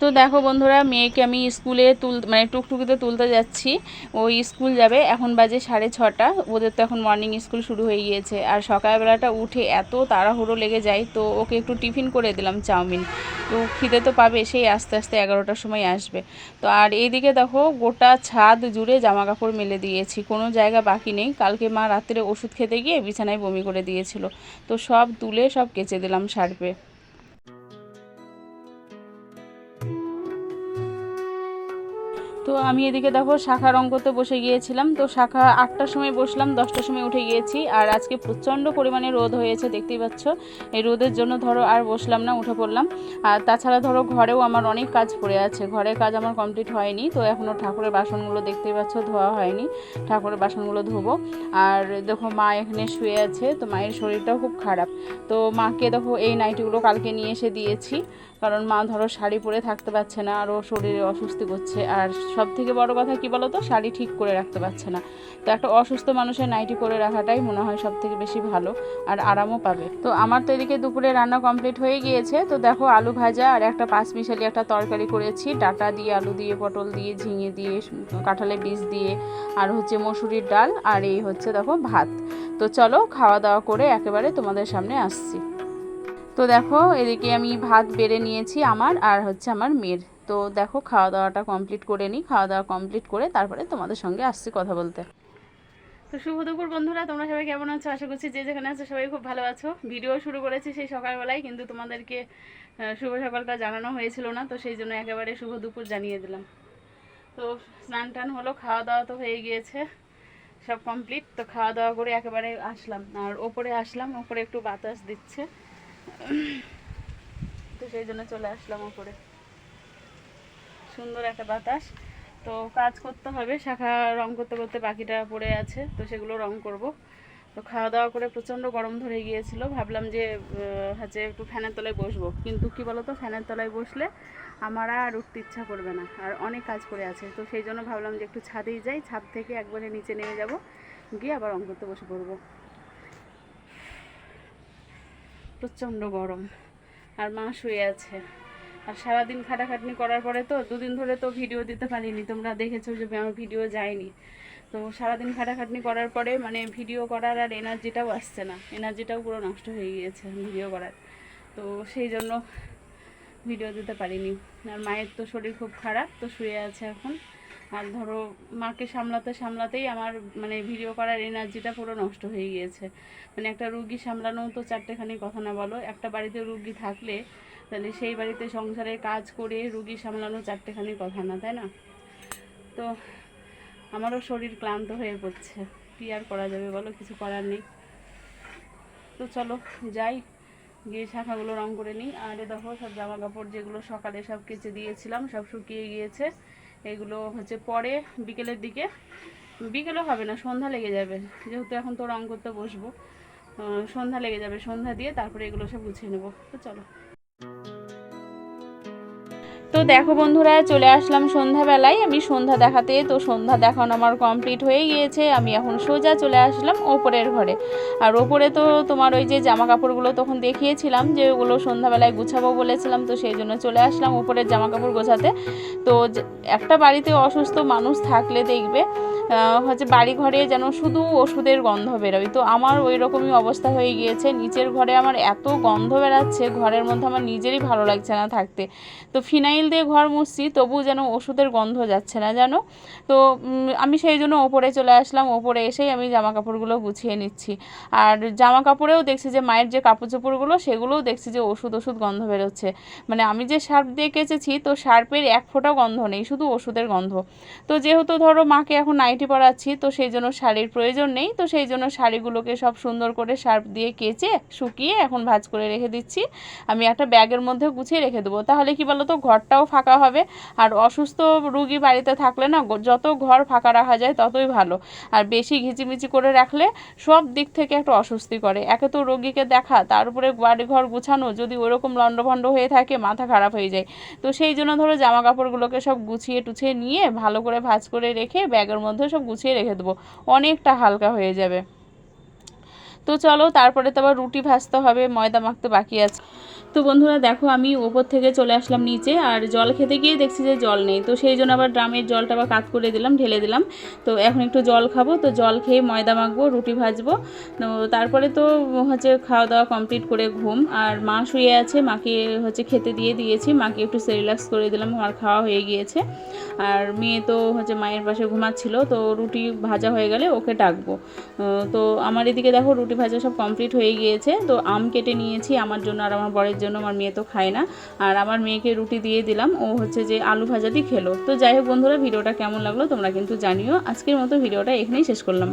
তো দেখো বন্ধুরা, মেয়েকে আমি স্কুলে তুল মানে টুকটুকিতে তুলতে যাচ্ছি। ও স্কুল যাবে, এখন বাজে সাড়ে ছটা। ওদের তো এখন মর্নিং স্কুল শুরু হয়ে গিয়েছে। আর সকালবেলাটা উঠে এত তাড়াহুড়ো লেগে যায়, তো ওকে একটু টিফিন করে দিলাম চাউমিন। তো খিদে তো পাবে, সেই আস্তে আস্তে এগারোটার সময় আসবে। তো আর এইদিকে দেখো, গোটা ছাদ জুড়ে জামা কাপড় মেলে দিয়েছি। কোনো জায়গা বাকি নেই। কালকে মা রাত্রে ওষুধ খেতে গিয়ে বিছানায় বমি করে দিয়েছিল। তো সব তুলে সব কেচে দিলাম সার্পে তো আমি এদিকে দেখো শাখা রং করতে বসে গিয়েছিলাম। তো শাখা আটটার সময় বসলাম, দশটার সময় উঠে গিয়েছি। আর আজকে প্রচণ্ড পরিমাণে রোদ হয়েছে, দেখতেই পাচ্ছ। এই রোদের জন্য ধরো আর বসলাম না, উঠে পড়লাম। আর তাছাড়া ধরো ঘরেও আমার অনেক কাজ পড়ে আছে। ঘরের কাজ আমার কমপ্লিট হয়নি, তো এখনও ঠাকুরের বাসনগুলো দেখতেই পাচ্ছ, ধোয়া হয়নি। ঠাকুরের বাসনগুলো ধোবো। আর দেখো মা এখানে শুয়ে আছে, তো মায়ের শরীরটাও খুব খারাপ। তো মাকে দেখো এই নাইটিগুলো কালকে নিয়ে এসে দিয়েছি। কারণ মা ধরো শাড়ি পরে থাকতে পারছে না, আরও শরীরে অস্বস্তি করছে। আর সব থেকে বড় কথা কি বলো তো শাড়ি ঠিক করে রাখতে পারছে না। তো একটা অসুস্থ মানুষের নাইটি পরে রাখাটাই মনে হয় সব থেকে বেশি ভালো আর আরামও পাবে। তো আমার তো এদিকে দুপুরে রান্না কমপ্লিট হয়ে গিয়েছে। তো দেখো আলু ভাজা আর একটা পাঁচ মিশালি একটা তরকারি করেছি। ডাটা দিয়ে আলু দিয়ে, পটল দিয়ে, ঝিঙে দিয়ে, কাঁঠালের বীজ দিয়ে আর হচ্ছে মসুরির ডাল আর এই হচ্ছে দেখো ভাত। তো চলো খাওয়া দাওয়া করে একেবারে তোমাদের সামনে আসছি। তো দেখো এদিকে আমি ভাত বেড়ে নিয়েছি আমার আর হচ্ছে আমার মেয়ের। তো দেখো খাওয়া দাওয়াটা কমপ্লিট করে নিই। খাওয়া দাওয়া কমপ্লিট করে তারপরে তোমাদের সঙ্গে আসছি কথা বলতে। তো শুভ দুপুর বন্ধুরা, তোমরা সবাই কেমন আছো? আশা করছি যে যেখানে আছো সবাই খুব ভালো আছো। ভিডিও শুরু করেছি সেই সকালবেলায়, কিন্তু তোমাদেরকে শুভ সকালটা জানানো হয়েছিল না, তো সেই জন্য একেবারে শুভ দুপুর জানিয়ে দিলাম। তো স্নান টান হলো খাওয়া দাওয়া তো হয়ে গিয়েছে, সব কমপ্লিট তো খাওয়া দাওয়া করে একেবারে আসলাম। আর ওপরে আসলাম, ওপরে একটু বাতাস দিচ্ছে। তো সেই জন্য চলে আসলাম ওপরে। সুন্দর একটা বাতাস। তো কাজ করতে হবে, শাখা রং করতে করতে বাকিটা পড়ে আছে, তো সেগুলো রং করব। তো খাওয়া দাওয়া করে প্রচণ্ড গরম ধরে গিয়েছিল, ভাবলাম যে হচ্ছে একটু ফ্যানের তলায় বসবো। কিন্তু কি বলো তো ফ্যানের তলায় বসলে আমার আর উঠতে ইচ্ছা করবে না, আর অনেক কাজ করে আছে। তো সেই জন্য ভাবলাম যে একটু ছাদেই যাই, ছাদ থেকে একবারে নিচে নেমে যাব, গিয়ে আবার রং করতে বসে পড়ব। প্রচণ্ড গরম, আর মা শুয়ে আছে। আর সারাদিন খাটাখাটনি করার পরে তো দুদিন ধরে তো ভিডিও দিতে পারিনি। তোমরা দেখেছ যে আমার ভিডিও যায়নি তো সারাদিন খাটাখাটনি করার পরে মানে ভিডিও করার আর এনার্জিটাও আসছে না। এনার্জিটাও পুরো নষ্ট হয়ে গিয়েছে ভিডিও করার। তো সেই জন্য ভিডিও দিতে পারিনি। আর মায়ের তো শরীর খুব খারাপ, তো শুয়ে আছে এখন। আর ধরো মাকে সামলাতে সামলাতেই আমার মানে ভিডিও করার এনার্জিটা পুরো নষ্ট হয়ে গিয়েছে। মানে একটা রুগী সামলানো তো চারটেখানি কথা না বলো। একটা বাড়িতে রুগী থাকলে তাহলে সেই বাড়িতে সংসারের কাজ করে রুগী সামলানো চারটেখানি কথা না, তাই না? তো আমারও শরীর ক্লান্ত হয়ে পড়ছে। কী আর করা যাবে বলো? কিছু করার নেই। তো চলো, যাই। গিয়ে শাখাগুলো রং করে নিই। আর দেখো, সব জামা কাপড় যেগুলো সকালে সব কেচে দিয়েছিলাম, সব শুকিয়ে গিয়েছে। এগুলো হচ্ছে পরে, বিকেলের দিকে। বিকেলও হবে না, সন্ধ্যা লেগে যাবে। যেহেতু এখন তো রং করতে বসবো সন্ধ্যা লেগে যাবে। সন্ধ্যা দিয়ে তারপরে এগুলো সব গুছিয়ে নেব। তো চলো। তো দেখো বন্ধুরা, চলে আসলাম সন্ধ্যাবেলায়। আমি সন্ধ্যা দেখাতে, তো সন্ধ্যা দেখানো আমার কমপ্লিট হয়ে গিয়েছে। আমি এখন সোজা চলে আসলাম ওপরের ঘরে। আর ওপরে তো তোমার ওই যে জামা কাপড়গুলো তখন দেখিয়েছিলাম যে ওগুলো সন্ধ্যাবেলায় গুছাবো বলেছিলাম, তো সেই জন্য চলে আসলাম ওপরের জামা কাপড় গোছাতে। তো একটা বাড়িতে অসুস্থ মানুষ থাকলে দেখবে হচ্ছে বাড়ি ঘরে যেন শুধু ওষুধের গন্ধ বেরোয়। তো আমার ওই রকমই অবস্থা হয়ে গিয়েছে। নিচের ঘরে আমার এত গন্ধ বেরাচ্ছে, ঘরের মধ্যে আমার নিজেরই ভালো লাগছে না থাকতে। তো ফিনাইল দিয়ে ঘর মুছছি তবু যেন ওষুধের গন্ধ যাচ্ছে না, জানো? তো আমি সেই জন্য ওপরে চলে আসলাম, ওপরে এসেই আমি জামা কাপড়গুলো গুছিয়ে নিচ্ছি। আর জামা কাপড়েও দেখছি যে মায়ের যে কাপড় চোপড়গুলো সেগুলোও দেখছি যে ওষুধ ওষুধ গন্ধ বেরোচ্ছে। মানে আমি যে শার্প দিয়ে কেচেছি, তো শার্পের এক ফোঁটা গন্ধ নেই, শুধু ওষুধের গন্ধ। তো যেহেতু ধরো মাকে এখন নাইটি পরাচ্ছি, তো সেই জন্য শাড়ির প্রয়োজন নেই, তো সেই জন্য শাড়িগুলোকে সব সুন্দর করে শার্প দিয়ে কেচে, শুকিয়ে এখন ভাঁজ করে রেখে দিচ্ছি। আমি একটা ব্যাগের মধ্যে গুছিয়ে রেখে দেবো। তাহলে কি বলো তো ঘরটাও ফাঁকা হবে। আর অসুস্থ রুগী বাড়িতে থাকলে না যত ঘর ফাঁকা রাখা যায় ততই ভালো। আর বেশি ঘিচিমিচি করে রাখলে সব দিক থেকে একটা অস্বস্তি করে। একে তো রোগীকে দেখা, তার উপরে বাড়ি ঘর গুছানো, যদি ওরকম লণ্ডভণ্ড হয়ে থাকে মাথা খারাপ হয়ে যায়। তো সেই জন্য ধরো জামা কাপড়গুলোকে সব গুছিয়ে টুছিয়ে নিয়ে ভালো করে ভাঁজ করে রেখে ব্যাগের মধ্যে সব গুছিয়ে রেখে দেবো। অনেকটা হালকা হয়ে যাবে। তো চলো, তারপরে তো আবার রুটি ভাজতে হবে, ময়দা মাখতে বাকি আছে। তো বন্ধুরা, দেখো, আমি ওপর থেকে চলে আসলাম নিচে, আর জল খেতে গিয়ে দেখছি যে জল নেই। তো সেই জন্য আবার ড্রামের জলটা আবার কাত করে দিলাম, ঢেলে দিলাম। তো এখন একটু জল খাব, তো জল খেয়ে ময়দা মাখবো, রুটি ভাজবো। তো তারপরে তো হচ্ছে খাওয়া দাওয়া কমপ্লিট করে ঘুম। আর মা শুয়ে আছে, মাকে হচ্ছে খেতে দিয়ে দিয়েছি, মাকে একটু সেরিলাক্স করে দিলাম আমার খাওয়া হয়ে গিয়েছে। আর মেয়ে তো হচ্ছে মায়ের পাশে ঘুমাচ্ছিল, তো রুটি ভাজা হয়ে গেলে ওকে ডাকবো। তো আমার এদিকে দেখো রুটি ভাজা সব কমপ্লিট হয়ে গিয়েছে, তো আম কেটে নিয়েছি আমার জন্য আর আমার বরের জন্য, আমার মেয়ে তো খায় না। আর আমার মেয়েকে রুটি দিয়ে দিলাম, ও হচ্ছে যে আলু ভাজাটি খেলো। তো যাই হোক বন্ধুরা, ভিডিওটা কেমন লাগল তোমরা কিন্তু জানিও। আজকের মতো ভিডিওটা এখানেই শেষ করলাম।